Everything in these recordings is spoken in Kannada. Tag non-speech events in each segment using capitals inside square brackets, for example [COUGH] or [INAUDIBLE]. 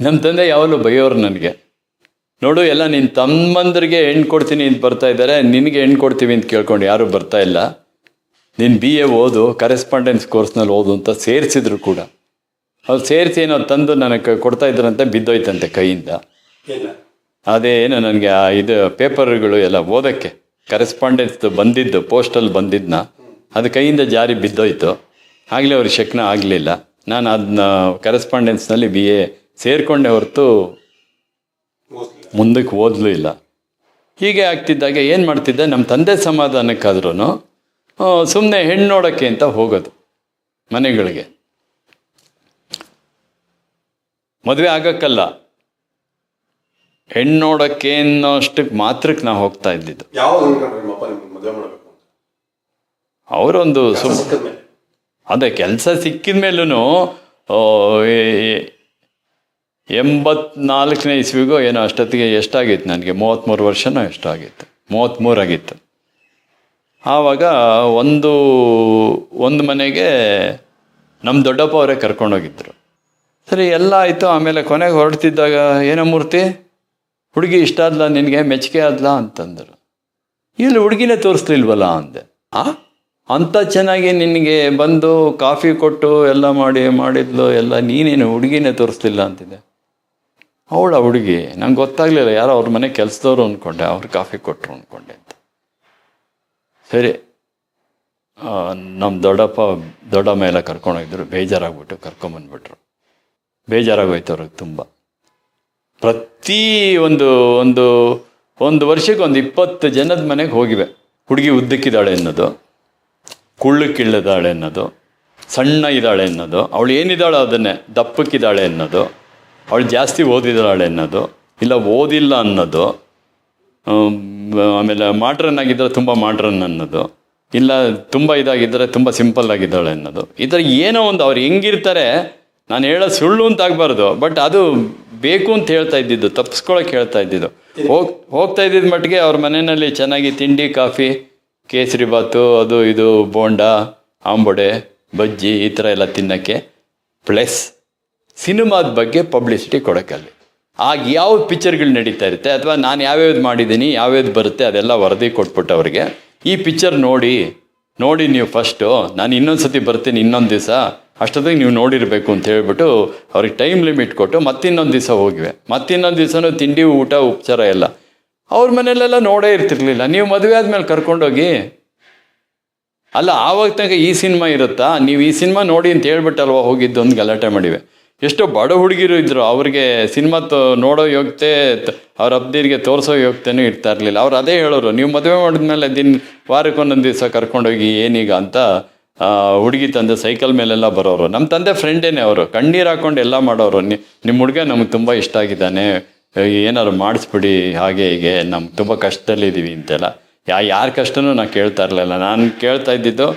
ನಮ್ಮ ತಂದೆ ಯಾವಾಗಲೂ ಬೈಯೋರು ನನಗೆ. ನೋಡು ಎಲ್ಲ ನಿನ್ನ ತಮ್ಮಂದ್ರಿಗೆ ಹೆಣ್ಣು ಕೊಡ್ತೀನಿ ಅಂತ ಬರ್ತಾ ಇದ್ದಾರೆ ನಿನಗೆ ಹೆಣ್ಣು ಕೊಡ್ತೀವಿ ಅಂತ ಕೇಳ್ಕೊಂಡು ಯಾರೂ ಬರ್ತಾ ಇಲ್ಲ. ನಿನ್ನ ಬಿ ಎ ಓದು ಕರೆಸ್ಪಾಂಡೆನ್ಸ್ ಕೋರ್ಸ್ನಲ್ಲಿ ಓದು ಅಂತ ಸೇರಿಸಿದ್ರು ಕೂಡ. ಅವ್ರು ಸೇರಿಸಿ ಏನೋ ತಂದು ನನಗೆ ಕೊಡ್ತಾ ಇದ್ರಂತೆ ಬಿದ್ದೋಯ್ತಂತೆ ಕೈಯಿಂದ. ಅದೇನು ಅದೇ ಏನು ನನಗೆ ಆ ಇದು ಪೇಪರ್ಗಳು ಎಲ್ಲ ಓದೋಕ್ಕೆ ಕರೆಸ್ಪಾಂಡೆನ್ಸ್ ಬಂದಿದ್ದು ಪೋಸ್ಟಲ್ಲಿ ಬಂದಿದ್ದನ್ನ ಅದು ಕೈಯಿಂದ ಜಾರಿ ಬಿದ್ದೋಯ್ತು. ಆಗಲೇ ಅವ್ರಿಗೆ ಶಕ್ನ ಆಗಲಿಲ್ಲ. ನಾನು ಅದನ್ನ ಕರೆಸ್ಪಾಂಡೆನ್ಸ್ನಲ್ಲಿ ಬಿ ಎ ಸೇರಿಕೊಂಡೆ ಹೊರತು ಮುಂದಕ್ಕೆ ಓದಲೂ ಇಲ್ಲ. ಹೀಗೆ ಆಗ್ತಿದ್ದಾಗ ಏನು ಮಾಡ್ತಿದ್ದೆ? ನಮ್ಮ ತಂದೆ ಸಮಾಧಾನಕ್ಕಾದ್ರೂ ಸುಮ್ಮನೆ ಹೆಣ್ಣು ನೋಡೋಕ್ಕೆ ಅಂತ ಹೋಗೋದು ಮನೆಗಳಿಗೆ. ಮದುವೆ ಆಗಕ್ಕಲ್ಲ. ಹೆಣ್ಣು ನೋಡೋಕ್ಕೆ ಅನ್ನೋ ಅಷ್ಟಕ್ಕೆ ಮಾತ್ರಕ್ಕೆ ನಾವು ಹೋಗ್ತಾ ಇದ್ದಿದ್ದು. ಅವರೊಂದು ಸುಮ್ ಅದೇ ಕೆಲಸ ಸಿಕ್ಕಿದ ಮೇಲೂ ಎಂಬತ್ನಾಲ್ಕನೇ ಇಸ್ವಿಗೂ ಏನೋ ಅಷ್ಟೊತ್ತಿಗೆ ಎಷ್ಟಾಗಿತ್ತು ನನಗೆ? ಮೂವತ್ತ್ಮೂರು ವರ್ಷನೋ ಎಷ್ಟಾಗಿತ್ತು ಮೂವತ್ತ್ಮೂರಾಗಿತ್ತು ಆವಾಗ ಒಂದು ಒಂದು ಮನೆಗೆ ನಮ್ಮ ದೊಡ್ಡಪ್ಪ ಅವರೇ ಕರ್ಕೊಂಡೋಗಿದ್ದರು ಸರಿ, ಎಲ್ಲ ಆಯಿತು. ಆಮೇಲೆ ಕೊನೆಗೆ ಹೊರಡ್ತಿದ್ದಾಗ ಏನೋ ಮೂರ್ತಿ, ಹುಡುಗಿ ಇಷ್ಟ ಆದ್ಲ ನಿನಗೆ? ಮೆಚ್ಚುಗೆ ಆದ್ಲಾ ಅಂತಂದರು. ಇಲ್ಲಿ ಹುಡುಗಿನೇ ತೋರಿಸ್ಲಿಲ್ವಲ್ಲ ಅಂದೆ. ಆ? ಅಂಥ ಚೆನ್ನಾಗಿ ನಿನಗೆ ಬಂದು ಕಾಫಿ ಕೊಟ್ಟು ಎಲ್ಲ ಮಾಡಿ ಮಾಡಿದ್ಲು, ಎಲ್ಲ ನೀನೇನು ಹುಡುಗಿನೇ ತೋರಿಸ್ಲಿಲ್ಲ ಅಂತಿದೆ ಅವಳ ಹುಡುಗಿ, ನಂಗೆ ಗೊತ್ತಾಗಲಿಲ್ಲ, ಯಾರೋ ಅವ್ರ ಮನೆ ಕೆಲಸದವ್ರು ಅಂದ್ಕೊಂಡೆ ಅವ್ರು ಕಾಫಿ ಕೊಟ್ಟರು ಅಂದ್ಕೊಂಡೆ ಅಂತ. ಸರಿ ನಮ್ಮ ದೊಡ್ಡಪ್ಪ ದೊಡ್ಡ ಮೇಲೆ ಕರ್ಕೊಂಡೋಗಿದ್ರು ಬೇಜಾರಾಗ್ಬಿಟ್ಟು ಕರ್ಕೊಂಬಂದ್ಬಿಟ್ರು ಬೇಜಾರಾಗೋಯ್ತು ಅವ್ರಿಗೆ ತುಂಬ. ಪ್ರತಿ ಒಂದು ಒಂದು ಒಂದು ವರ್ಷಕ್ಕೆ ಒಂದು ಇಪ್ಪತ್ತು ಜನದ ಮನೆಗೆ ಹೋಗಿವೆ. ಹುಡುಗಿ ಉದ್ದಕ್ಕಿದ್ದಾಳೆ ಅನ್ನೋದು, ಕುಳ್ಳು ಕಿಳ್ಳಿದಾಳೆ ಅನ್ನೋದು, ಸಣ್ಣ ಇದ್ದಾಳೆ ಅನ್ನೋದು, ಅವಳು ಏನಿದ್ದಾಳೋ ಅದನ್ನೇ, ದಪ್ಪಕ್ಕಿದ್ದಾಳೆ ಅನ್ನೋದು ಅವಳು ಜಾಸ್ತಿ ಓದಿದ್ದಾಳೆ ಅನ್ನೋದು, ಇಲ್ಲ ಓದಿಲ್ಲ ಅನ್ನೋದು ಆಮೇಲೆ ಮಾಡ್ರನ್ ಆಗಿದ್ದರೆ ತುಂಬ ಮಾಡ್ರನ್ ಅನ್ನೋದು, ಇಲ್ಲ ತುಂಬ ಇದಾಗಿದ್ದರೆ ತುಂಬ ಸಿಂಪಲ್ ಆಗಿದ್ದಾಳೆ ಅನ್ನೋದು. ಈ ಥರ ಏನೋ ಒಂದು ಅವ್ರು ಹೆಂಗಿರ್ತಾರೆ, ನಾನು ಹೇಳೋ ಸುಳ್ಳು ಅಂತ ಆಗಬಾರ್ದು, ಬಟ್ ಅದು ಬೇಕು ಅಂತ ಹೇಳ್ತಾ ಇದ್ದಿದ್ದು ತಪ್ಪಿಸ್ಕೊಳಕ್ಕೆ ಹೇಳ್ತಾ ಇದ್ದಿದ್ದು. ಹೋಗ್, ಹೋಗ್ತಾ ಇದ್ದಿದ್ದ ಮಟ್ಟಿಗೆ ಅವ್ರ ಮನೆಯಲ್ಲಿ ಚೆನ್ನಾಗಿ ತಿಂಡಿ, ಕಾಫಿ, ಕೇಸರಿ ಬಾತು, ಅದು ಇದು, ಬೋಂಡ, ಆಂಬೊಡೆ, ಬಜ್ಜಿ ಈ ಥರ ಎಲ್ಲ ತಿನ್ನೋಕ್ಕೆ, ಪ್ಲಸ್ ಸಿನಿಮಾದ ಬಗ್ಗೆ ಪಬ್ಲಿಸಿಟಿ ಕೊಡೋಕ್ಕಲ್ಲಿ ಆಗ ಯಾವ ಪಿಕ್ಚರ್ಗಳು ನಡೀತಾ ಇರುತ್ತೆ, ಅಥವಾ ನಾನು ಯಾವ್ಯಾವ್ದು ಮಾಡಿದ್ದೀನಿ, ಯಾವ್ಯಾವ್ದು ಬರುತ್ತೆ, ಅದೆಲ್ಲ ವರದಿ ಕೊಟ್ಬಿಟ್ಟು ಅವ್ರಿಗೆ ಈ ಪಿಕ್ಚರ್ ನೋಡಿ ನೋಡಿ ನೀವು ಫಸ್ಟು ನಾನು ಇನ್ನೊಂದು ಸತಿ ಬರ್ತೀನಿ ಇನ್ನೊಂದು ದಿವಸ, ಅಷ್ಟೊತ್ತಿಗೆ ನೀವು ನೋಡಿರಬೇಕು ಅಂತ ಹೇಳ್ಬಿಟ್ಟು ಅವ್ರಿಗೆ ಟೈಮ್ ಲಿಮಿಟ್ ಕೊಟ್ಟು ಮತ್ತಿನ್ನೊಂದು ದಿವಸ ಹೋಗಿವೆ. ಮತ್ತಿನ್ನೊಂದು ದಿವಸನೂ ತಿಂಡಿ, ಊಟ, ಉಪಚಾರ ಎಲ್ಲ. ಅವ್ರ ಮನೇಲೆಲ್ಲ ನೋಡೇ ಇರ್ತಿರ್ಲಿಲ್ಲ. ನೀವು ಮದುವೆ ಆದ್ಮೇಲೆ ಕರ್ಕೊಂಡೋಗಿ, ಅಲ್ಲ ಆವಾಗ ತನಕ ಈ ಸಿನಿಮಾ ಇರುತ್ತಾ? ನೀವು ಈ ಸಿನಿಮಾ ನೋಡಿ ಅಂತ ಹೇಳ್ಬಿಟ್ಟಲ್ವ ಹೋಗಿದ್ದು ಒಂದು ಗಲಾಟೆ ಮಾಡಿವೆ. ಎಷ್ಟೋ ಬಡ ಹುಡುಗಿರು ಇದ್ದರು ಅವ್ರಿಗೆ ಸಿನಿಮಾ ನೋಡೋ ಯೋಗ್ಯತೆ ಅವ್ರ ಅಬ್ದಿರಿಗೆ ತೋರಿಸೋ ಯೋಗ್ಯತೆನೂ ಇರ್ತಾ ಇರಲಿಲ್ಲ. ಅವ್ರು ಅದೇ ಹೇಳೋರು, ನೀವು ಮದುವೆ ಮಾಡಿದ್ಮೇಲೆ ದಿನ ವಾರಕ್ಕೊಂದೊಂದು ದಿವಸ ಕರ್ಕೊಂಡೋಗಿ ಏನೀಗ ಅಂತ ಹುಡುಗಿ ತಂದೆ ಸೈಕಲ್ ಮೇಲೆಲ್ಲ ಬರೋರು. ನಮ್ಮ ತಂದೆ ಫ್ರೆಂಡೇನೆ ಅವರು. ಕಣ್ಣೀರು ಹಾಕೊಂಡು ಎಲ್ಲ ಮಾಡೋರು. ನಿ ನಿಮ್ಮ ಹುಡುಗ ನಮ್ಗೆ ತುಂಬ ಇಷ್ಟ ಆಗಿದ್ದಾನೆ. ಏನಾದ್ರು ಮಾಡಿಸ್ಬಿಡಿ, ಹಾಗೆ ಹೀಗೆ. ನಮ್ಗೆ ತುಂಬ ಕಷ್ಟದಲ್ಲಿದ್ದೀವಿ ಅಂತೆಲ್ಲ. ಯಾ, ಯಾರ ಕಷ್ಟನೂ ನಾನು ಕೇಳ್ತಾ ಇರಲಿಲ್ಲ. ನಾನು ಕೇಳ್ತಾ ಇದ್ದಿದ್ದು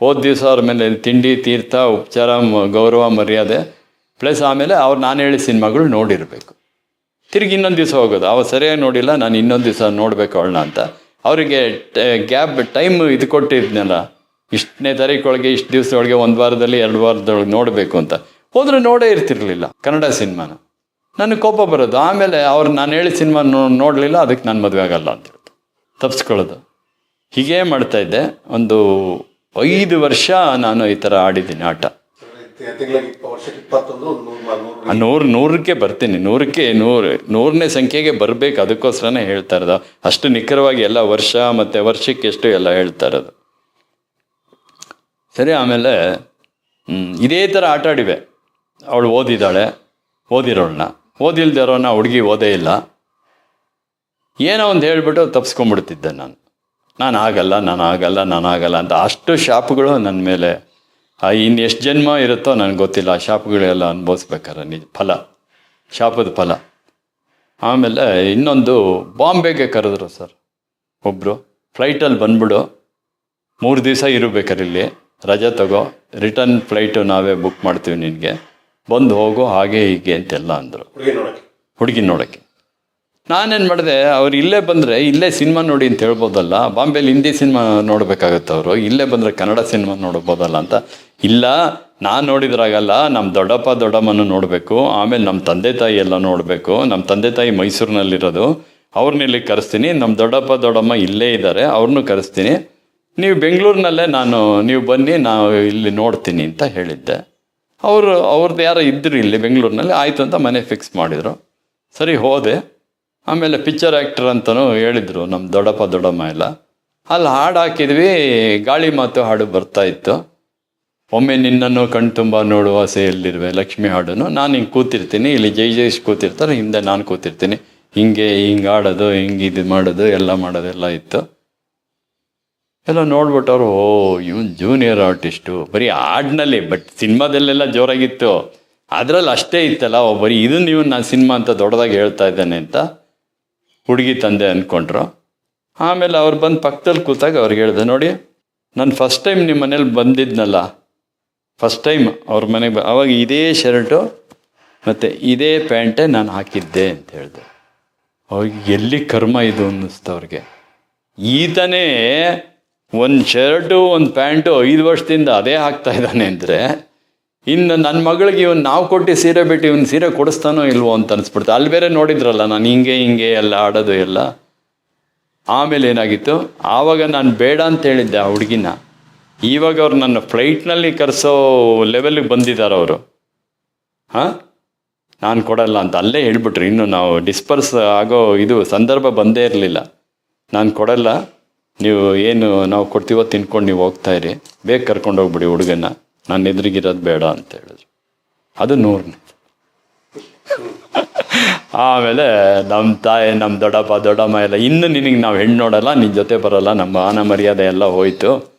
ಹೋದ ದಿವಸ ಅವ್ರ ಮೇಲೆ ತಿಂಡಿ, ತೀರ್ಥ, ಉಪಚಾರ ಗೌರವ, ಮರ್ಯಾದೆ ಪ್ಲಸ್ ಆಮೇಲೆ ಅವ್ರು ನಾನು ಹೇಳಿ ಸಿನಿಮಾಗಳು ನೋಡಿರಬೇಕು. ತಿರುಗಿ ಇನ್ನೊಂದು ದಿವಸ ಹೋಗೋದು. ಅವ ಸರಿಯಾಗಿ ನೋಡಿಲ್ಲ, ನಾನು ಇನ್ನೊಂದು ದಿವಸ ನೋಡಬೇಕು ಅವಳನ್ನ ಅಂತ. ಅವರಿಗೆ ಗ್ಯಾಪ್, ಟೈಮ್ ಇದು ಕೊಟ್ಟಿದ್ನಲ್ಲ. ಇಷ್ಟನೇ ತಾರೀಕೊಳಗೆ ಇಷ್ಟು ದಿವಸದೊಳಗೆ ಒಂದು ವಾರದಲ್ಲಿ, ಎರಡು ವಾರದೊಳಗೆ ನೋಡಬೇಕು ಅಂತ. ಹೋದ್ರೆ ನೋಡೇ ಇರ್ತಿರ್ಲಿಲ್ಲ ಕನ್ನಡ ಸಿನಿಮಾನ. ನನಗೆ ಕೋಪ ಬರೋದು. ಆಮೇಲೆ ಅವ್ರು ನಾನು ಹೇಳಿ ಸಿನಿಮಾ ನೋಡಲಿಲ್ಲ, ಅದಕ್ಕೆ ನಾನು ಮದುವೆ ಆಗಲ್ಲ ಅಂತ ಹೇಳ್ತು. ತಪ್ಸ್ಕೊಳ್ಳೋದು. ಹೀಗೇ ಮಾಡ್ತಾ ಇದ್ದೆ. ಒಂದು ಐದು ವರ್ಷ ನಾನು ಈ ಥರ ಆಡಿದ್ದೀನಿ ಆಟ. ನೂರು ನೂರಕ್ಕೆ ಬರ್ತೀನಿ. ನೂರಕ್ಕೆ ನೂರು, ನೂರನೇ ಸಂಖ್ಯೆಗೆ ಬರಬೇಕು. ಅದಕ್ಕೋಸ್ಕರನೇ ಹೇಳ್ತಾ ಇರೋದು. ಅಷ್ಟು ನಿಖರವಾಗಿ ಎಲ್ಲ ವರ್ಷ ಮತ್ತು ವರ್ಷಕ್ಕೆ ಎಷ್ಟು ಎಲ್ಲ ಹೇಳ್ತಾ ಇರೋದು. ಸರಿ, ಆಮೇಲೆ ಇದೇ ಥರ ಆಟ ಆಡಿವೆ. ಅವಳು ಓದಿದ್ದಾಳೆ, ಓದಿರೋಳನ್ನ. ಓದಿಲ್ದಿರೋನ ಹುಡುಗಿ ಓದೇ ಇಲ್ಲ. ಏನೋ ಒಂದು ಹೇಳ್ಬಿಟ್ಟು ತಪ್ಸ್ಕೊಂಡ್ಬಿಡ್ತಿದ್ದೆ ನಾನು. ನಾನು ಆಗಲ್ಲ ನಾನು ಆಗಲ್ಲ ನಾನು ಆಗಲ್ಲ ಅಂತ ಅಷ್ಟು ಶಾಪ್ಗಳು ನನ್ನ ಮೇಲೆ ಇನ್ನು ಎಷ್ಟು ಜನ್ಮ ಇರುತ್ತೋ ನನಗೆ ಗೊತ್ತಿಲ್ಲ. ಆ ಶಾಪ್ಗಳೆಲ್ಲ ಅನುಭವಿಸ್ಬೇಕಾರೆ ನಿಜ ಫಲ ಶಾಪದ ಫಲ. ಆಮೇಲೆ ಇನ್ನೊಂದು ಬಾಂಬೆಗೆ ಕರೆದ್ರು ಸರ್. ಒಬ್ಬರು ಫ್ಲೈಟಲ್ಲಿ ಬಂದ್ಬಿಡು ಮೂರು ದಿವಸ ಇರಬೇಕಾರೆ ಇಲ್ಲಿ ರಜೆ ತಗೋ ರಿಟರ್ನ್ ಫ್ಲೈಟು ನಾವೇ ಬುಕ್ ಮಾಡ್ತೀವಿ ನಿನಗೆ. ಬಂದು ಹೋಗು ಹಾಗೆ ಹೀಗೆ ಅಂತೆಲ್ಲ ಅಂದರು. ಹುಡುಗಿ ನೋಡಕ್ಕೆ? ಹುಡುಗಿ ನೋಡೋಕ್ಕೆ. ನಾನೇನು ಮಾಡಿದೆ ಅವ್ರು ಇಲ್ಲೇ ಬಂದರೆ ಇಲ್ಲೇ ಸಿನಿಮಾ ನೋಡಿ ಅಂತ ಹೇಳ್ಬೋದಲ್ಲ ಬಾಂಬೆಲಿ ಹಿಂದಿ ಸಿನಿಮಾ ನೋಡಬೇಕಾಗತ್ತೆ ಅವರು ಇಲ್ಲೇ ಬಂದರೆ ಕನ್ನಡ ಸಿನಿಮಾ ನೋಡ್ಬೋದಲ್ಲ ಅಂತ ಇಲ್ಲ, ನಾನು ನೋಡಿದ್ರಾಗಲ್ಲ ನಮ್ಮ ದೊಡ್ಡಪ್ಪ ದೊಡ್ಡಮ್ಮನ ನೋಡಬೇಕು, ಆಮೇಲೆ ನಮ್ಮ ತಂದೆ ತಾಯಿ ಎಲ್ಲ ನೋಡಬೇಕು ನಮ್ಮ ತಂದೆ ತಾಯಿ ಮೈಸೂರಿನಲ್ಲಿರೋದು ಅವ್ರನ್ನ ಇಲ್ಲಿ ಕರೆಸ್ತೀನಿ ನಮ್ಮ ದೊಡ್ಡಪ್ಪ ದೊಡ್ಡಮ್ಮ ಇಲ್ಲೇ ಇದ್ದಾರೆ ಅವ್ರನ್ನೂ ಕರೆಸ್ತೀನಿ, ನೀವು ಬೆಂಗಳೂರಿನಲ್ಲೇ ನಾನು, ನೀವು ಬನ್ನಿ, ನಾವು ಇಲ್ಲಿ ನೋಡ್ತೀನಿ ಅಂತ ಹೇಳಿದ್ದೆ. ಅವರು ಅವ್ರದ್ದು ಯಾರೋ ಇದ್ದರು ಇಲ್ಲಿ ಬೆಂಗಳೂರಿನಲ್ಲಿ, ಆಯಿತು ಅಂತ ಮನೆ ಫಿಕ್ಸ್ ಮಾಡಿದರು. ಸರಿ, ಹೋದೆ. ಆಮೇಲೆ ಪಿಕ್ಚರ್ ಆ್ಯಕ್ಟರ್ ಅಂತಲೂ ಹೇಳಿದರು ನಮ್ಮ ದೊಡ್ಡಪ್ಪ ದೊಡ್ಡಮ್ಮ ಎಲ್ಲ. ಅಲ್ಲಿ ಹಾಡು ಹಾಕಿದ್ವಿ, ಗಾಳಿ ಮಾತು ಹಾಡು ಬರ್ತಾ ಇತ್ತು. ಒಮ್ಮೆ ನಿನ್ನನ್ನು ಕಣ್ತುಂಬ ನೋಡುವ ಆಸೆಯಲ್ಲಿರುವೆ. ಲಕ್ಷ್ಮಿ ಹಾಡನ್ನು ನಾನು ಹಿಂಗೆ ಕೂತಿರ್ತೀನಿ. ಇಲ್ಲಿ ಜೈ ಜೈಶ್ ಕೂತಿರ್ತಾರೆ. ಹಿಂದೆ ನಾನು ಕೂತಿರ್ತೀನಿ. ಹಿಂಗೆ ಹಿಂಗೆ ಆಡೋದು ಹಿಂಗೆ ಇದು ಮಾಡೋದು, ಎಲ್ಲ ಮಾಡೋದೆಲ್ಲ ಇತ್ತು. ಎಲ್ಲ ನೋಡ್ಬಿಟ್ಟು ಅವರು ಓ, ಇವನ್ ಜೂನಿಯರ್ ಆರ್ಟಿಸ್ಟು ಬರೀ ಹಾಡಿನಲ್ಲಿ, ಬಟ್ ಸಿನಿಮಾದಲ್ಲೆಲ್ಲ ಜೋರಾಗಿತ್ತು. ಅದರಲ್ಲಿ ಅಷ್ಟೇ ಇತ್ತಲ್ಲ ಬರೀ ಇದನ್ನು ನೀವು ನಾನು ಸಿನಿಮಾ ಅಂತ ದೊಡ್ಡದಾಗಿ ಹೇಳ್ತಾ ಇದ್ದಾನೆ ಅಂತ ಹುಡುಗಿ ತಂದೆ ಅಂದ್ಕೊಂಡ್ರು ಆಮೇಲೆ ಅವ್ರು ಬಂದು ಪಕ್ಕದಲ್ಲಿ ಕೂತಾಗ ಅವ್ರಿಗೆ ಹೇಳಿದೆ, ನೋಡಿ, ನಾನು ಫಸ್ಟ್ ಟೈಮ್ ನಿಮ್ಮ ಮನೇಲಿ ಬಂದಿದ್ನಲ್ಲ ಫಸ್ಟ್ ಟೈಮ್ ಅವ್ರ ಮನೆಗೆ ಅವಾಗ ಇದೇ ಶರ್ಟು ಮತ್ತು ಇದೇ ಪ್ಯಾಂಟೇ ನಾನು ಹಾಕಿದ್ದೆ ಅಂತ ಹೇಳಿದೆ. ಅವ್ರಿಗೆ ಎಲ್ಲಿ ಕರ್ಮ ಇದು ಅನ್ನಿಸ್ತು ಅವ್ರಿಗೆ. ಈತನೇ ಒಂದು ಶರ್ಟು, ಒಂದು ಪ್ಯಾಂಟು ಐದು ವರ್ಷದಿಂದ ಅದೇ ಹಾಕ್ತಾ ಇದ್ದಾನೆ ಅಂದರೆ ಇನ್ನು ನನ್ನ ಮಗಳಿಗೆ ಇವನು ನಾವು ಕೊಟ್ಟು ಸೀರೆ ಬಿಟ್ಟು ಇವನು ಸೀರೆ ಕೊಡಿಸ್ತಾನೋ ಇಲ್ವೋ ಅಂತ ಅನಿಸ್ಬಿಡ್ತು. ಅಲ್ಲಿ ಬೇರೆ ನೋಡಿದ್ರಲ್ಲ ನಾನು ಹಿಂಗೆ ಹಿಂಗೆ ಎಲ್ಲ ಆಡೋದು ಎಲ್ಲ. ಆಮೇಲೆ ಏನಾಗಿತ್ತು? ಆವಾಗ ನಾನು ಬೇಡ ಅಂತ ಹೇಳಿದ್ದೆ ಆ ಹುಡುಗಿನ. ಇವಾಗ ಅವ್ರು ನನ್ನ ಫ್ಲೈಟ್ನಲ್ಲಿ ಕರೆಸೋ ಲೆವೆಲ್ಗೆ ಬಂದಿದ್ದಾರೆ ಅವರು. ಹಾಂ? ನಾನು ಕೊಡಲ್ಲ ಅಂತ ಅಲ್ಲೇ ಹೇಳ್ಬಿಟ್ರಿ. ಇನ್ನು ನಾವು ಡಿಸ್ಪರ್ಸ್ ಆಗೋ ಇದು ಸಂದರ್ಭ ಬಂದೇ ಇರಲಿಲ್ಲ. ನಾನು ಕೊಡಲ್ಲ. ನೀವು ಏನು ನಾವು ಕೊಡ್ತೀವೋ ತಿನ್ಕೊಂಡು ನೀವು ಹೋಗ್ತಾ ಇರಿ. ಬೇಗ ಕರ್ಕೊಂಡು ಹೋಗ್ಬಿಡಿ ಹುಡುಗನ ನಾನು ಎದುರಿಗಿರೋದು ಬೇಡ ಅಂತ ಹೇಳಿದ್ರು. ಅದು ನೂರನೇ. ಆಮೇಲೆ ನಮ್ಮ ತಾಯಿ ನಮ್ಮ ದೊಡ್ಡಪ್ಪ, ದೊಡ್ಡಮ್ಮ ಎಲ್ಲ ಇನ್ನು ನಿನಗೆ ನಾವು ಹೆಣ್ಣು ನೋಡಲ್ಲ ನಿನ್ನ ಜೊತೆ ಬರೋಲ್ಲ, ನಮ್ಮ ಆನ ಮರ್ಯಾದೆ ಎಲ್ಲ ಹೋಯ್ತು.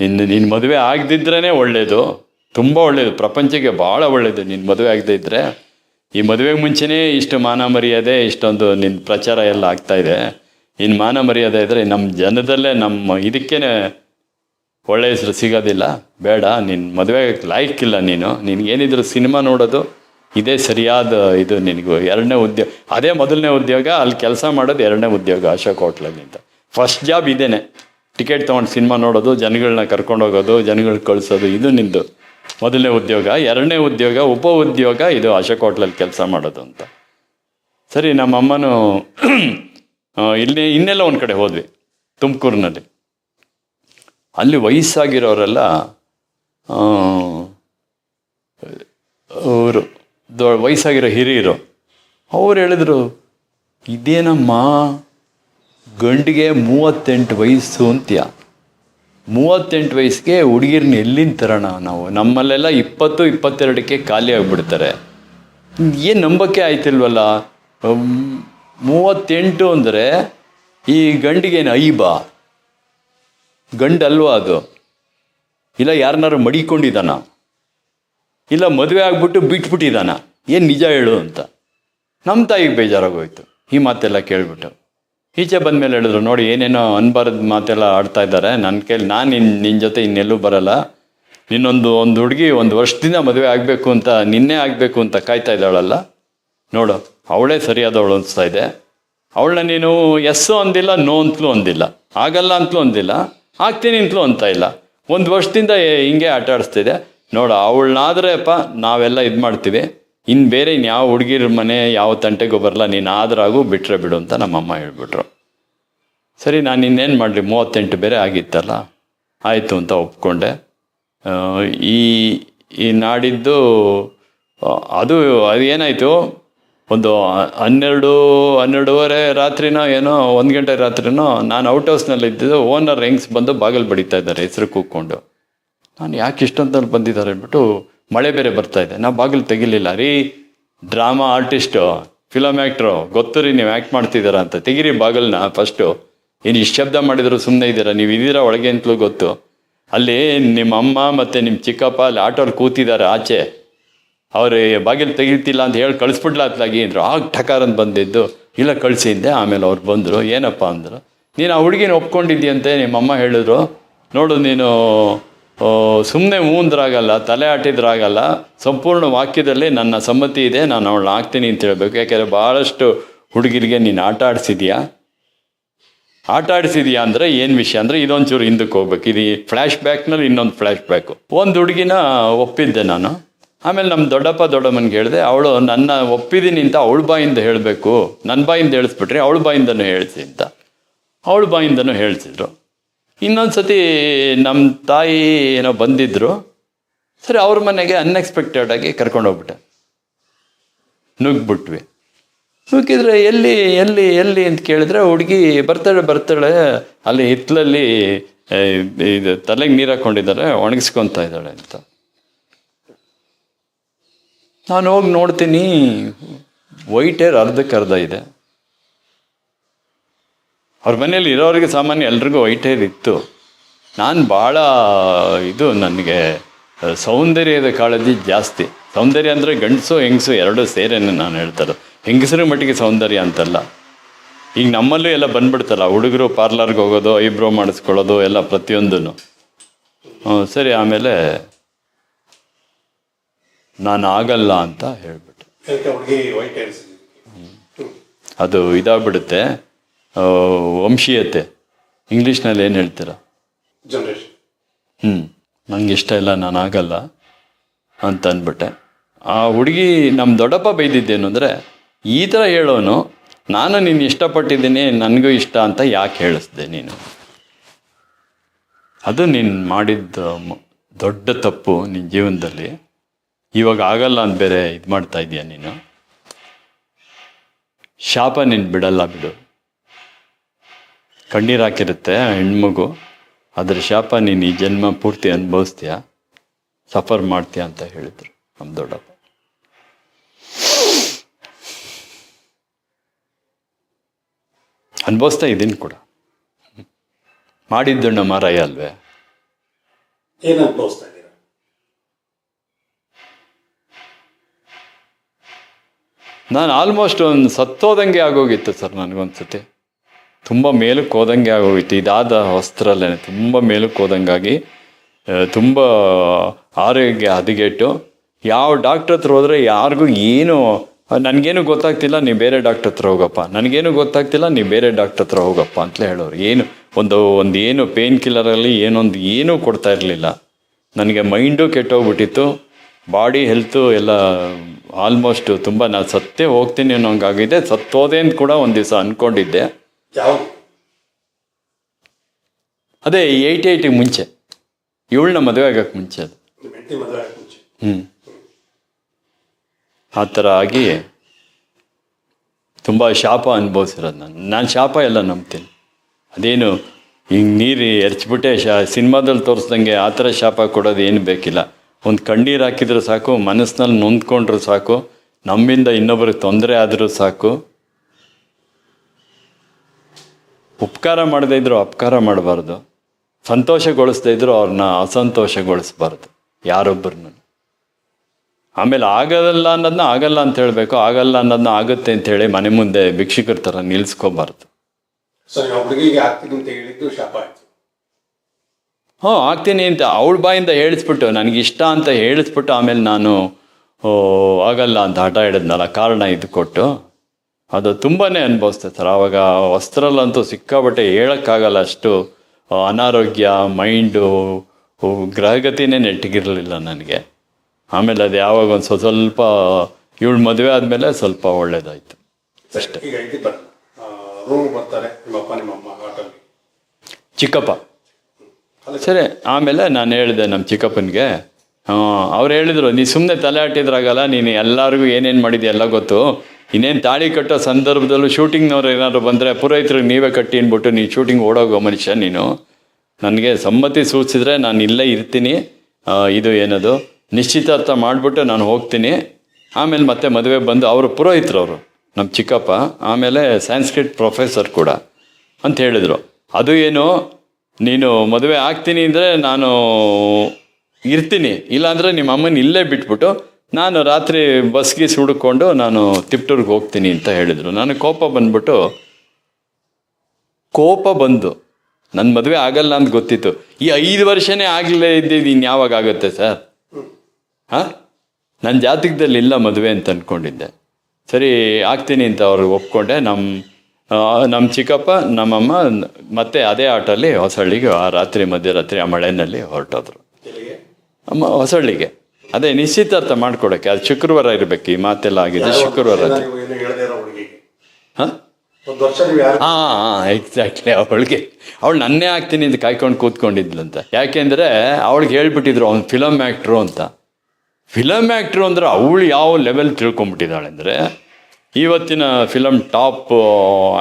ಇನ್ನು ನಿನ್ನ ಮದುವೆ ಆಗದಿದ್ರೇ ಒಳ್ಳೆಯದು ತುಂಬ ಒಳ್ಳೆಯದು ಪ್ರಪಂಚಕ್ಕೆ ಭಾಳ ಒಳ್ಳೆಯದು ನಿನ್ನ ಮದುವೆ ಆಗದೇ ಇದ್ದರೆ ಈ ಮದುವೆಗೆ ಮುಂಚೆನೇ ಇಷ್ಟು ಮಾನ ಮರ್ಯಾದೆ, ಇಷ್ಟೊಂದು ನಿನ್ನ ಪ್ರಚಾರ ಎಲ್ಲ ಆಗ್ತಾಯಿದೆ ಇನ್ನು ಮಾನ ಮರ್ಯಾದೆ ಇದ್ದರೆ ನಮ್ಮ ಜನದಲ್ಲೇ ನಮ್ಮ ಇದಕ್ಕೇನೆ ಒಳ್ಳೆಯ ಹೆಸರು ಸಿಗೋದಿಲ್ಲ. ಬೇಡ ನಿನ್ನ ಮದುವೆ ಇಲ್ಲ ನೀನು. ನಿನಗೇನಿದ್ರು ಸಿನಿಮಾ ನೋಡೋದು, ಇದೇ ಸರಿಯಾದ ಇದು ನಿನಗೂ. ಎರಡನೇ ಉದ್ಯೋಗ, ಅದೇ ಮೊದಲನೇ ಉದ್ಯೋಗ, ಅಲ್ಲಿ ಕೆಲಸ ಮಾಡೋದು ಎರಡನೇ ಉದ್ಯೋಗ ಅಶೋಕ್ ಹೋಟ್ಲಲ್ಲಿ ಅಂತ ಫಸ್ಟ್ ಜಾಬ್ ಇದೇನೆ. ಟಿಕೆಟ್ ತೊಗೊಂಡು ಸಿನಿಮಾ ನೋಡೋದು ಜನಗಳನ್ನ ಕರ್ಕೊಂಡು ಹೋಗೋದು ಜನಗಳನ್ನ ಕಳಿಸೋದು, ಇದು ನಿಂದು. ಮೊದಲನೇ ಉದ್ಯೋಗ, ಎರಡನೇ ಉದ್ಯೋಗ, ಉಪ ಉದ್ಯೋಗ, ಇದು ಅಶೋಕ್ ಹೋಟ್ಲಲ್ಲಿ ಕೆಲಸ ಮಾಡೋದು ಅಂತ. ಸರಿ, ನಮ್ಮಮ್ಮನೂ [CLEARS THROAT] ಇಲ್ಲಿ, ಇನ್ನೆಲ್ಲ ಒಂದು ಕಡೆ ಹೋದ್ವಿ, ತುಮಕೂರಿನಲ್ಲಿ. ಅಲ್ಲಿ ವಯಸ್ಸಾಗಿರೋರೆಲ್ಲ ಅವರು, ದೊ, ವಯಸ್ಸಾಗಿರೋ ಹಿರಿಯರು, ಅವ್ರು ಹೇಳಿದ್ರು, ಇದೇನಮ್ಮ? ಗಂಡಿಗೆ ಮೂವತ್ತೆಂಟು ವಯಸ್ಸು ಅಂತ್ಯ. ಮೂವತ್ತೆಂಟು ವಯಸ್ಸಿಗೆ ಹುಡುಗಿರ್ನ ಎಲ್ಲಿಂದ ತರೋಣ ನಾವು? ನಮ್ಮಲ್ಲೆಲ್ಲ ಇಪ್ಪತ್ತು, ಇಪ್ಪತ್ತೆರಡಕ್ಕೆ ಖಾಲಿ ಆಗಿಬಿಡ್ತಾರೆ. ಏನು ನಂಬಕ್ಕೆ ಆಯ್ತಿಲ್ವಲ್ಲ? ಮೂವತ್ತೆಂಟು ಅಂದರೆ ಈ ಗಂಡಿಗೇನು ಐಬಾ? ಗಂಡಲ್ವಾ ಅದು? ಇಲ್ಲ ಯಾರನ್ನಾರು ಮಡಿಕೊಂಡಿದ್ದಾನ? ಇಲ್ಲ ಮದುವೆ ಆಗ್ಬಿಟ್ಟು ಬಿಟ್ಬಿಟ್ಟಿದ್ದಾನ? ಏನು ನಿಜ ಹೇಳು ಅಂತ. ನಮ್ಮ ತಾಯಿಗೆ ಬೇಜಾರಾಗೋಯ್ತು. ಈ ಮಾತೆಲ್ಲ ಕೇಳ್ಬಿಟ್ಟು. ಈಚೆ ಬಂದಮೇಲೆ ಹೇಳಿದ್ರು, ನೋಡಿ, ಏನೇನೋ ಅನ್ಬಾರದ ಮಾತೆಲ್ಲ ಆಡ್ತಾ ಇದ್ದಾರೆ. ನನ್ನ ಕೈಲಿ ನಾನು ನಿನ್ನ ನಿನ್ನ ಜೊತೆ ಇನ್ನೆಲ್ಲೂ ಬರಲ್ಲ. ನಿನ್ನೊಂದು, ಒಂದು ಹುಡುಗಿ ಒಂದು ವರ್ಷದಿಂದ ಮದುವೆ ಆಗಬೇಕು ಅಂತ, ನಿನ್ನೆ ಆಗಬೇಕು ಅಂತ ಕಾಯ್ತಾ ಇದ್ದಾಳಲ್ಲ. ನೋಡು, ಅವಳೇ ಸರಿಯಾದವಳು ಅನಿಸ್ತಾ ಇದೆ. ಅವಳನ್ನ ನೀನು ಎಸ್ಸು ಅಂದಿಲ್ಲ ನೋ ಅಂತಲೂ ಅಂದಿಲ್ಲ. ಆಗಲ್ಲ ಅಂತಲೂ ಅಂದಿಲ್ಲ. ಆಗ್ತೀನಿ ಅಂತಲೂ ಅಂತ ಇಲ್ಲ. ಒಂದು ವರ್ಷದಿಂದ ಹಿಂಗೆ ಆಟ ಆಡಿಸ್ತಿದೆ ನೋಡು, ಅವಳನ್ನಾದ್ರೆಪ್ಪ ನಾವೆಲ್ಲ ಇದು ಮಾಡ್ತೀವಿ ಇನ್ನು ಬೇರೆ ಇನ್ಯಾವ ಹುಡುಗಿರ ಮನೆ ಯಾವ ತಂಟೆಗೂ ಬರಲ್ಲ, ನೀನು ಆದ್ರಾಗೂ ಬಿಟ್ಟರೆ ಬಿಡು ಅಂತ ನಮ್ಮಮ್ಮ ಹೇಳ್ಬಿಟ್ರು. ಸರಿ, ನಾನು ಇನ್ನೇನು ಮಾಡಲಿ? ಮೂವತ್ತೆಂಟು ಬೇರೆ ಆಗಿತ್ತಲ್ಲ? ಆಯಿತು ಅಂತ ಒಪ್ಕೊಂಡೆ. ಈ ಈ ನಾಡಿದ್ದು ಅದು ಅದು ಏನಾಯಿತು? ಒಂದು ಹನ್ನೆರಡು, ಹನ್ನೆರಡೂವರೆ ರಾತ್ರಿನೋ ಏನೋ, ಒಂದು ಗಂಟೆ ರಾತ್ರಿನೋ, ನಾನು ಔಟ್ ಹೌಸ್ನಲ್ಲಿ ಇದ್ದಿದ್ದು ಓನರ್ ಹೆಂಗ್ಸ್ ಬಂದು ಬಾಗಿಲು ಬಡಿತಾ ಇದ್ದಾರೆ, ಹೆಸರು ಕೂತ್ಕೊಂಡು ನಾನು ಯಾಕೆ ಇಷ್ಟೊಂದಲ್ಲಿ ಬಂದಿದ್ದಾರೆ ಅಂದ್ಬಿಟ್ಟು ಮಳೆ ಬೇರೆ ಬರ್ತಾ ಇದೆ. ನಾವು ಬಾಗಿಲು ತೆಗಿಲಿಲ್ಲ. ರೀ, ಡ್ರಾಮಾ ಆರ್ಟಿಸ್ಟು, ಫಿಲಮ್ ಆ್ಯಕ್ಟ್ರು ಗೊತ್ತು ರೀ ನೀವು ಆ್ಯಕ್ಟ್ ಮಾಡ್ತಿದ್ದೀರಾ ಅಂತ. ತೆಗಿರಿ ಬಾಗಿಲನ್ನ ಫಸ್ಟು. ಏನು ಇಷ್ಟು ಶಬ್ದ ಮಾಡಿದ್ರು ಸುಮ್ಮನೆ ಇದ್ದೀರಾ? ನೀವು ಇದ್ದೀರಾ ಒಳಗೆ ಅಂತಲೂ ಗೊತ್ತು. ಅಲ್ಲಿ ನಿಮ್ಮ ಅಮ್ಮ ಮತ್ತು ನಿಮ್ಮ ಚಿಕ್ಕಪ್ಪ ಅಲ್ಲಿ ಆಟೋಲ್ಲಿ ಕೂತಿದ್ದಾರೆ ಆಚೆ. ಅವ್ರು ಬಾಗಿಲು ತೆಗಿತಿಲ್ಲ ಅಂತ ಹೇಳಿ ಕಳಿಸ್ಬಿಡ್ಲ ಅತ್ಲಾಗಿ? ಅಂದರು. ಆಗ ಠಕಾರ ಅಂತ ಬಂದಿದ್ದು. ಇಲ್ಲ ಕಳಿಸಿದ್ದೆ ಆಮೇಲೆ ಅವ್ರು ಬಂದರು. ಏನಪ್ಪ ಅಂದರು. ನೀನು ಆ ಹುಡುಗಿನ ಒಪ್ಕೊಂಡಿದ್ದೀಯಂತೆ? ನಿಮ್ಮಮ್ಮ ಹೇಳಿದ್ರು. ನೋಡು, ನೀನು ಸುಮ್ಮನೆ ಮೂಂದ್ರಾಗಲ್ಲ ತಲೆ ಆಟಿದ್ರಾಗಲ್ಲ, ಸಂಪೂರ್ಣ ವಾಕ್ಯದಲ್ಲಿ ನನ್ನ ಸಮ್ಮತಿ ಇದೆ, ನಾನು ಅವಳನ್ನ ಹಾಕ್ತೀನಿ ಅಂತ ಹೇಳಬೇಕು. ಯಾಕೆಂದರೆ ಭಾಳಷ್ಟು ಹುಡುಗಿರಿಗೆ ನೀನು ಆಟ ಆಡಿಸಿದ್ಯಾ? ಆಟ ಆಡಿಸಿದ್ಯಾ ಅಂದರೆ ಏನು ವಿಷಯ? ಅಂದರೆ ಇದೊಂಚೂರು ಹಿಂದಕ್ಕೆ ಹೋಗ್ಬೇಕು. ಇದು ಫ್ಲ್ಯಾಶ್ ಬ್ಯಾಕ್ನಲ್ಲಿ ಇನ್ನೊಂದು ಫ್ಲ್ಯಾಶ್ ಬ್ಯಾಕು ಒಂದು ಹುಡುಗಿನ ಒಪ್ಪಿದ್ದೆ ನಾನು. ಆಮೇಲೆ ನಮ್ಮ ದೊಡ್ಡಪ್ಪ ದೊಡ್ಡಮ್ಮನಿಗೆ ಹೇಳಿದೆ, ಅವಳು ನನ್ನ ಒಪ್ಪಿದ್ದೀನಿ ಅಂತ ಅವಳ ಬಾಯಿಂದ ಹೇಳಬೇಕು. ನನ್ನ ಬಾಯಿಂದ ಹೇಳಿಸ್ಬಿಟ್ರೆ ಅವಳ ಬಾಯಿಂದನೂ ಹೇಳಿಸಿ ಅಂತ. ಅವಳ ಬಾಯಿಂದನೂ ಹೇಳಿಸಿದ್ರು. ಇನ್ನೊಂದು ಸತಿ ನಮ್ಮ ತಾಯಿ ಏನೋ ಬಂದಿದ್ದರು ಸರಿ ಅವ್ರ ಮನೆಗೆ ಅನ್ಎಕ್ಸ್ಪೆಕ್ಟೆಡ್ ಆಗಿ ಕರ್ಕೊಂಡು ಹೋಗ್ಬಿಟ್ಟೆ. ನುಗ್ಬಿಟ್ವಿ ನುಗ್ಗಿದ್ರೆ ಎಲ್ಲಿ ಎಲ್ಲಿ ಎಲ್ಲಿ ಅಂತ ಕೇಳಿದ್ರೆ ಹುಡುಗಿ ಬರ್ತಾಳೆ ಬರ್ತಾಳೆ, ಅಲ್ಲಿ ಹಿತ್ತಲಲ್ಲಿ ಇದು ತಲೆಗೆ ನೀರು ಹಾಕ್ಕೊಂಡಿದ್ದಾರೆ ಒಣಗಿಸ್ಕೊತಾ ಇದ್ದಾಳೆ ಅಂತ. ನಾನು ಹೋಗಿ ನೋಡ್ತೀನಿ, ವೈಟ್ ಏರ್ ಅರ್ಧಕ್ಕೆ ಅರ್ಧ ಇದೆ. ಅವ್ರ ಮನೇಲಿ ಇರೋರಿಗೆ ಸಾಮಾನ್ಯ ಎಲ್ರಿಗೂ ವೈಟ್ ಹೇರ್ ಇತ್ತು ನಾನು ಭಾಳ ಇದು ನನಗೆ ಸೌಂದರ್ಯದ ಕಾಳಜಿ ಜಾಸ್ತಿ. ಸೌಂದರ್ಯ ಅಂದರೆ ಗಂಡಸು ಹೆಂಗಸು ಎರಡೂ ಸೇರೇನೆ ನಾನು ಹೇಳ್ತಾರೆ ಹೆಂಗಸರ ಮಟ್ಟಿಗೆ ಸೌಂದರ್ಯ ಅಂತಲ್ಲ. ಈಗ ನಮ್ಮಲ್ಲೂ ಎಲ್ಲ ಬಂದ್ಬಿಡ್ತಲ್ಲ ಹುಡುಗರು ಪಾರ್ಲರ್ಗೆ ಹೋಗೋದು ಐಬ್ರೋ ಮಾಡಿಸ್ಕೊಳ್ಳೋದು ಎಲ್ಲ ಪ್ರತಿಯೊಂದೂ ಸರಿ ಆಮೇಲೆ ನಾನು ಆಗಲ್ಲ ಅಂತ ಹೇಳ್ಬಿಟ್ಟು. ಅದು ಇದಾಗ್ಬಿಡುತ್ತೆ. ವಂಶೀಯತೆ. ಇಂಗ್ಲೀಷ್ನಲ್ಲಿ ಏನು ಹೇಳ್ತೀರಾ? ಹ್ಞೂ ನಂಗೆ ಇಷ್ಟ ಇಲ್ಲ ನಾನು ಆಗಲ್ಲ ಅಂತ ಅಂದ್ಬಿಟ್ಟೆ ಆ ಹುಡುಗಿ ನಮ್ಮ ದೊಡ್ಡಪ್ಪ ಬೈದಿದ್ದೇನು ಅಂದರೆ ಈ ಥರ ಹೇಳೋನು ನಾನು ನೀನು ಇಷ್ಟಪಟ್ಟಿದ್ದೀನಿ ನನಗೂ ಇಷ್ಟ ಅಂತ ಯಾಕೆ ಹೇಳಿಸ್ದೆ ನೀನು? ಅದು ನೀನು ಮಾಡಿದ್ದ ದೊಡ್ಡ ತಪ್ಪು ನಿನ್ನ ಜೀವನದಲ್ಲಿ. ಇವಾಗ ಆಗಲ್ಲ ಅಂತ ಬೇರೆ ಇದು ಮಾಡ್ತಾ ಇದೀಯ ನೀನು. ಶಾಪ ನೀನು ಬಿಡಲ್ಲ ಬಿಡು. ಕಣ್ಣೀರು ಹಾಕಿರುತ್ತೆ ಆ ಹೆಣ್ಮಗು. ಅದ್ರ ಶಾಪ ನೀನು ಈ ಜನ್ಮ ಪೂರ್ತಿ ಅನುಭವಿಸ್ತೀಯ? ಸಫರ್ ಮಾಡ್ತೀಯ ಅಂತ ಹೇಳಿದ್ರು ನಮ್ಮ ದೊಡ್ಡಪ್ಪ. ಅನುಭವಿಸ್ತಾ ಇದ್ದೀನಿ ಕೂಡ. ಮಾಡಿದ್ದು ನಮ್ಮ ಮಾರಾಯ ಅಲ್ವೇ? ಏನು ಅನುಭವಿಸ್ತಾ ಇದ್ದೀರಾ ನಾನು ಆಲ್ಮೋಸ್ಟ್ ಒಂದು ಸತ್ತೋದಂಗೆ ಆಗೋಗಿತ್ತು ಸರ್ ನನಗೊಂದ್ಸತಿ. ತುಂಬ ಮೇಲಕ್ಕೆ ಹೋದಂಗೆ ಆಗೋಗಿತ್ತು ಇದಾದ ವಸ್ತ್ರಲ್ಲೇ ತುಂಬ ಮೇಲಕ್ಕೆ ಹೋದಂಗಾಗಿ ತುಂಬ ಆರೋಗ್ಯ ಹದಗೆಟ್ಟು, ಯಾವ ಡಾಕ್ಟ್ರ್ ಹತ್ರ ಹೋದರೆ ಯಾರಿಗೂ ಏನು, ನನಗೇನು ಗೊತ್ತಾಗ್ತಿಲ್ಲ ನೀವು ಬೇರೆ ಡಾಕ್ಟ್ರ್ ಹತ್ರ ಹೋಗಪ್ಪ. ನನಗೇನು ಗೊತ್ತಾಗ್ತಿಲ್ಲ ನೀವು ಬೇರೆ ಡಾಕ್ಟ್ರ್ ಹತ್ರ ಹೋಗಪ್ಪ ಅಂತಲೇ ಹೇಳೋರು. ಏನು, ಒಂದು ಒಂದು ಏನು ಪೇನ್ ಕಿಲ್ಲರಲ್ಲಿ ಏನೊಂದು ಏನೂ ಕೊಡ್ತಾ ಇರಲಿಲ್ಲ. ನನಗೆ ಮೈಂಡು ಕೆಟ್ಟೋಗ್ಬಿಟ್ಟಿತ್ತು. ಬಾಡಿ ಹೆಲ್ತು ಎಲ್ಲ ಆಲ್ಮೋಸ್ಟು ತುಂಬ ನಾನು ಸತ್ತೇ ಹೋಗ್ತೀನಿ ಅನ್ನೋಂಗಾಗಿದೆ. ಸತ್ತೋದೆ ಅಂತ ಕೂಡ ಒಂದು ದಿವಸ ಅಂದ್ಕೊಂಡಿದ್ದೆ ಯಾವ ಅದೇ ಏಯ್ಟಿ ಏಯ್ಟಿಗೆ ಮುಂಚೆ. ಇವಳನ್ನ ಮದುವೆ ಆಗಕ್ಕೆ ಮುಂಚೆ ಅದು. ಮದುವೆ ಆಗಕ್ಕೆ ಮುಂಚೆ. ಹ್ಞೂ ಆ ಥರ ಆಗಿ ತುಂಬ ಶಾಪ ಅನುಭವಿಸಿರೋದು ನಾನು. ನಾನು ಶಾಪ ಎಲ್ಲ ನಂಬ್ತೀನಿ. ಅದೇನು ಹಿಂಗೆ ನೀರು ಎರಚ್ಬಿಟ್ಟೆ ಶಾ ಸಿನಿಮಾದಲ್ಲಿ ತೋರಿಸ್ದಂಗೆ ಆ ಥರ ಶಾಪ ಕೊಡೋದು ಏನು ಬೇಕಿಲ್ಲ. ಒಂದು ಕಣ್ಣೀರು ಹಾಕಿದ್ರೆ ಸಾಕು ಮನಸ್ಸಿನಲ್ಲಿ ನೊಂದ್ಕೊಂಡ್ರು ಸಾಕು ನಮ್ಮಿಂದ ಇನ್ನೊಬ್ರಿಗೆ ತೊಂದರೆ ಆದರೂ ಸಾಕು. ಉಪಕಾರ ಮಾಡದೇ ಇದ್ರು ಅಪಕಾರ ಮಾಡಬಾರ್ದು. ಸಂತೋಷಗೊಳಿಸ್ದೇ ಇದ್ರು ಅವ್ರನ್ನ ಅಸಂತೋಷಗೊಳಿಸ್ಬಾರ್ದು ಯಾರೊಬ್ಬರನ್ನು. ಆಮೇಲೆ ಆಗಲ್ಲ ಅನ್ನೋದನ್ನ ಆಗಲ್ಲ ಅಂತ ಹೇಳಬೇಕು ಆಗಲ್ಲ ಅನ್ನೋದನ್ನ ಆಗುತ್ತೆ ಅಂತ ಹೇಳಿ ಮನೆ ಮುಂದೆ ಭಿಕ್ಷುಕರ ಥರ ನಿಲ್ಸ್ಕೋಬಾರ್ದು. ಹ್ಞೂ ಆಗ್ತೀನಿ ಅಂತ ಅವಳ ಬಾಯಿಂದ ಹೇಳಿಸ್ಬಿಟ್ಟು ನನಗೆ ಇಷ್ಟ ಅಂತ ಹೇಳಿಸ್ಬಿಟ್ಟು ಆಮೇಲೆ ನಾನು ಓ, ಆಗಲ್ಲ ಅಂತ ಹಠ ಹಿಡಿದ್ನಲ್ಲ ಕಾರಣ ಇದು ಕೊಟ್ಟು. ಅದು ತುಂಬಾ ಅನುಭವಿಸ್ತಾ ಸರ್ ಆವಾಗ ವಸ್ತ್ರಲ್ಲಂತೂ ಸಿಕ್ಕಾಬಟ್ಟೆ ಹೇಳೋಕ್ಕಾಗಲ್ಲ ಅಷ್ಟು ಅನಾರೋಗ್ಯ ಮೈಂಡು ಗ್ರಹಗತಿನೇ ನೆಟ್ಟಿಗಿರಲಿಲ್ಲ ನನಗೆ. ಆಮೇಲೆ ಅದು ಯಾವಾಗ ಒಂದು ಸ್ವಲ್ಪ ಸ್ವಲ್ಪ ಇವಳು ಮದುವೆ ಆದಮೇಲೆ ಸ್ವಲ್ಪ ಒಳ್ಳೇದಾಯಿತು. ಅಷ್ಟೇ. ಚಿಕ್ಕಪ್ಪ. ಸರಿ ಆಮೇಲೆ ನಾನು ಹೇಳಿದೆ ನಮ್ಮ ಚಿಕ್ಕಪ್ಪನಿಗೆ ಅವ್ರು ಹೇಳಿದರು ನೀ ಸುಮ್ಮನೆ ತಲೆ ಆಟಿದ್ರಾಗಲ್ಲ ನೀನು ಎಲ್ಲರಿಗೂ ಏನೇನು ಮಾಡಿದ್ಯಾ ಎಲ್ಲ ಗೊತ್ತು. ಇನ್ನೇನು ತಾಳಿ ಕಟ್ಟೋ ಸಂದರ್ಭದಲ್ಲೂ ಶೂಟಿಂಗ್ನವ್ರು ಏನಾದ್ರು ಬಂದರೆ ಪುರೋಹಿತರಿಗೆ ನೀವೇ ಕಟ್ಟಿ ಅಂದ್ಬಿಟ್ಟು ನೀನು ಶೂಟಿಂಗ್ ಓಡೋಗೋ ಮನುಷ್ಯ ನೀನು. ನನಗೆ ಸಮ್ಮತಿ ಸೂಚಿಸಿದ್ರೆ ನಾನು ಇಲ್ಲೇ ಇರ್ತೀನಿ. ಇದು ಏನದು? ನಿಶ್ಚಿತಾರ್ಥ ಮಾಡಿಬಿಟ್ಟು ನಾನು ಹೋಗ್ತೀನಿ. ಆಮೇಲೆ ಮತ್ತೆ ಮದುವೆ ಬಂದು ಅವರು ಪುರೋಹಿತರು ಅವರು ನಮ್ಮ ಚಿಕ್ಕಪ್ಪ, ಆಮೇಲೆ ಸ್ಯಾನ್ಸ್ಕ್ರಿಟ್ ಪ್ರೊಫೆಸರ್ ಕೂಡ ಅಂತ ಹೇಳಿದರು. ಅದು ಏನು? ನೀನು ಮದುವೆ ಆಗ್ತೀನಿ ಅಂದರೆ ನಾನು ಇರ್ತೀನಿ. ಇಲ್ಲಾಂದರೆ ನಿಮ್ಮ ಅಮ್ಮನ ಇಲ್ಲೇ ಬಿಟ್ಬಿಟ್ಟು ನಾನು ರಾತ್ರಿ ಬಸ್ಗೆ ಹುಡುಕೊಂಡು ನಾನು ತಿಪ್ಟೂರ್ಗೆ ಹೋಗ್ತೀನಿ ಅಂತ ಹೇಳಿದರು. ನನಗೆ ಕೋಪ ಬಂದ್ಬಿಟ್ಟು ಕೋಪ ಬಂದು ನನ್ನ ಮದುವೆ ಆಗಲ್ಲ ಅಂತ ಗೊತ್ತಿತ್ತು. ಈ ಐದು ವರ್ಷನೇ ಆಗಲೇ ಇದ್ದಿದ್ದು ಇನ್ನು ಯಾವಾಗ ಆಗುತ್ತೆ ಸರ್? ಹಾಂ? ನನ್ನ ಜಾತಕದಲ್ಲಿ ಇಲ್ಲ ಮದುವೆ ಅಂತ ಅಂದ್ಕೊಂಡಿದ್ದೆ ಸರಿ ಆಗ್ತೀನಿ ಅಂತ ಅವ್ರಿಗೆ ಒಪ್ಕೊಂಡೆ. ನಮ್ಮ ನಮ್ಮ ಚಿಕ್ಕಪ್ಪ ನಮ್ಮಮ್ಮ ಮತ್ತೆ ಅದೇ ಆಟೋಲ್ಲಿ ಹೊಸಳ್ಳಿಗೆ ಆ ರಾತ್ರಿ ಮಧ್ಯರಾತ್ರಿ ಆ ಮಳೆಯಲ್ಲಿ ಹೊರಟೋದ್ರು. ಅಮ್ಮ ಹೊಸಳ್ಳಿಗೆ. ಅದೇ ನಿಶ್ಚಿತಾರ್ಥ ಮಾಡ್ಕೊಡಕ್ಕೆ ಅದು ಶುಕ್ರವಾರ ಇರಬೇಕು ಈ ಮಾತೆಲ್ಲ ಆಗಿದೆ ಶುಕ್ರವಾರ ಹಾ? ಹಾಂ ಹಾಂ ಎಕ್ಸಾಕ್ಟ್ಲಿ ಅವಳಿಗೆ ಅವಳು ನನ್ನೇ ಆಗ್ತೀನಿ ಅಂತ ಕಾಯ್ಕೊಂಡು ಕೂತ್ಕೊಂಡಿದ್ಲಂತ. ಯಾಕೆಂದರೆ ಅವಳಿಗೆ ಹೇಳ್ಬಿಟ್ಟಿದ್ರು ಅವ್ನು ಫಿಲಮ್ ಆ್ಯಕ್ಟ್ರು ಅಂತ. ಫಿಲಮ್ ಆ್ಯಕ್ಟ್ರು ಅಂದ್ರೆ ಅವಳು ಯಾವ ಲೆವೆಲ್ ತಿಳ್ಕೊಂಬಿಟ್ಟಿದ್ದಾಳೆ ಅಂದರೆ ಇವತ್ತಿನ ಫಿಲಮ್ ಟಾಪ್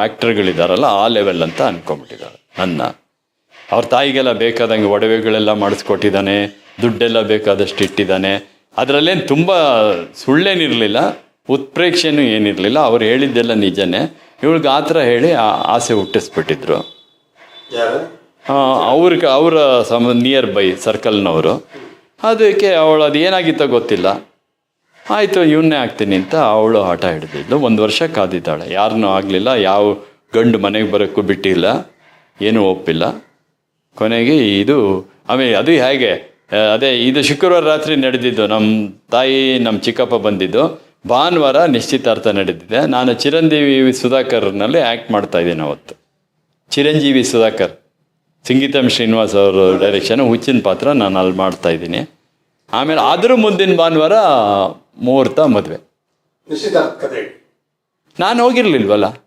ಆ್ಯಕ್ಟರ್ಗಳಿದ್ದಾರಲ್ಲ ಆ ಲೆವೆಲ್ ಅಂತ ಅನ್ಕೊಂಡ್ಬಿಟ್ಟಿದ್ದಾಳೆ ನನ್ನ. ಅವ್ರ ತಾಯಿಗೆಲ್ಲ ಬೇಕಾದಂಗೆ ಒಡವೆಗಳೆಲ್ಲ ಮಾಡಿಸ್ಕೊಟ್ಟಿದ್ದಾನೆ. ದುಡ್ಡೆಲ್ಲ ಬೇಕಾದಷ್ಟು ಇಟ್ಟಿದ್ದಾನೆ. ಅದರಲ್ಲೇನು ತುಂಬ ಸುಳ್ಳೇನಿರಲಿಲ್ಲ ಉತ್ಪ್ರೇಕ್ಷೆನೂ ಏನಿರಲಿಲ್ಲ ಅವ್ರು ಹೇಳಿದ್ದೆಲ್ಲ ನಿಜನೇ. ಇವಳಿಗೆ ಆ ಥರ ಹೇಳಿ ಆ ಆಸೆ ಹುಟ್ಟಿಸ್ಬಿಟ್ಟಿದ್ರು. ಅವ್ರಿಗೆ ಅವರ ಸಮ ನಿಯರ್ ಬೈ ಸರ್ಕಲ್ನವರು ಅದಕ್ಕೆ ಅವಳು ಅದು ಏನಾಗಿತ್ತೋ ಗೊತ್ತಿಲ್ಲ. ಆಯಿತು ಇವನ್ನೇ ಆಗ್ತೀನಿ ಅಂತ ಅವಳು ಹಠ ಹಿಡಿದಿದ್ಲು. ಒಂದು ವರ್ಷ ಕಾದಿದ್ದಾಳೆ. ಯಾರನ್ನೂ ಆಗಲಿಲ್ಲ ಯಾವ ಗಂಡು ಮನೆಗೆ ಬರೋಕ್ಕೂ ಬಿಟ್ಟಿಲ್ಲ ಏನೂ ಒಪ್ಪಿಲ್ಲ. ಕೊನೆಗೆ ಇದು ಆಮೇಲೆ ಅದು ಹೇಗೆ? ಅದೇ ಇದು ಶುಕ್ರವಾರ ರಾತ್ರಿ ನಡೆದಿದ್ದು ನಮ್ಮ ತಾಯಿ ನಮ್ಮ ಚಿಕ್ಕಪ್ಪ ಬಂದಿದ್ದು. ಭಾನುವಾರ ನಿಶ್ಚಿತಾರ್ಥ ನಡೆದಿದೆ. ನಾನು ಚಿರಂಜೀವಿ ಸುಧಾಕರ್ನಲ್ಲಿ ಆ್ಯಕ್ಟ್ ಮಾಡ್ತಾ ಇದ್ದೀನಿ ಅವತ್ತು. ಚಿರಂಜೀವಿ ಸುಧಾಕರ್ ಸಂಗೀತಂ ಶ್ರೀನಿವಾಸ್ ಅವರು ಡೈರೆಕ್ಷನ್ ಹುಚ್ಚಿನ ಪಾತ್ರ ನಾನು ಅಲ್ಲಿ ಮಾಡ್ತಾ ಇದ್ದೀನಿ. ಆಮೇಲೆ ಆದರೂ ಮುಂದಿನ ಭಾನುವಾರ ಮುಹೂರ್ತ ಮದುವೆ. ನಾನು ಹೋಗಿರ್ಲಿಲ್ವಲ್ಲ?